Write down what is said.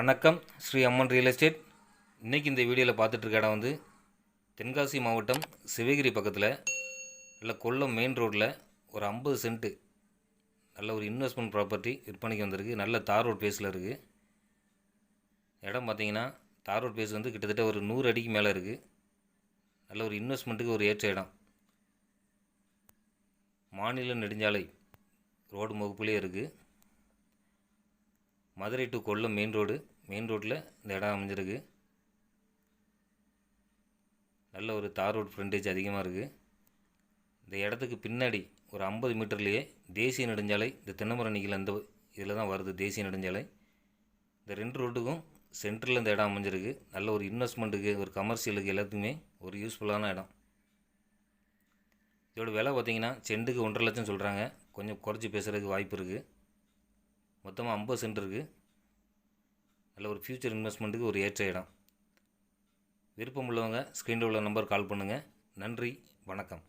வணக்கம் ஸ்ரீ அம்மன் real estate. இன்றைக்கி இந்த வீடியோவில் பார்த்துட்ருக்க இடம் வந்து தென்காசி மாவட்டம் சிவகிரி பக்கத்தில் நல்ல கொல்லம் மெயின் ரோட்டில் ஒரு ஐம்பது சென்ட்டு நல்ல ஒரு இன்வெஸ்ட்மெண்ட் ப்ராப்பர்ட்டி விற்பனைக்கு வந்திருக்கு. நல்ல தார் ரோட் பேஸில் இருக்குது இடம் பார்த்தீங்கன்னா தார் ரோட் பேஸ் வந்து கிட்டத்தட்ட ஒரு நூறு அடிக்கு மேலே இருக்குது நல்ல ஒரு இன்வெஸ்ட்மெண்ட்டுக்கு ஒரு ஏற்ற இடம். மாநில நெடுஞ்சாலை ரோடு முகப்புலேயே இருக்குது Madurai to Kollam main road main ரோட்டில் இந்த இடம் அமைஞ்சிருக்கு. நல்ல ஒரு தார் ரோட் ஃப்ரண்டேஜ் அதிகமாக இருக்குது இந்த இடத்துக்கு பின்னாடி ஒரு ஐம்பது மீட்டர்லேயே தேசிய நெடுஞ்சாலை இந்த தென்னமரணிக்கில் அந்த இந்த இதில் தான் வருது தேசிய நெடுஞ்சாலை. இந்த ரெண்டு ரோட்டுக்கும் சென்டரில் இந்த இடம் அமைஞ்சிருக்கு. நல்ல ஒரு இன்வெஸ்ட்மெண்ட்டுக்கு ஒரு கமர்ஷியலுக்கு எல்லாத்துக்குமே ஒரு யூஸ்ஃபுல்லான இடம். இதோட விலை பார்த்தீங்கன்னா செண்டுக்கு ஒன்றரை லட்சம் சொல்கிறாங்க கொஞ்சம் குறைச்சி பேசுகிறதுக்கு வாய்ப்பு இருக்குது மொத்தமாக ஐம்பது சென்ட் இருக்குது நல்ல ஒரு ஃப்யூச்சர் இன்வெஸ்ட்மெண்ட்டுக்கு ஒரு ஏற்ற இடம். விருப்பம் உள்ளவங்க ஸ்க்ரீனில் உள்ள நம்பர் கால் பண்ணுங்கள் நன்றி வணக்கம்.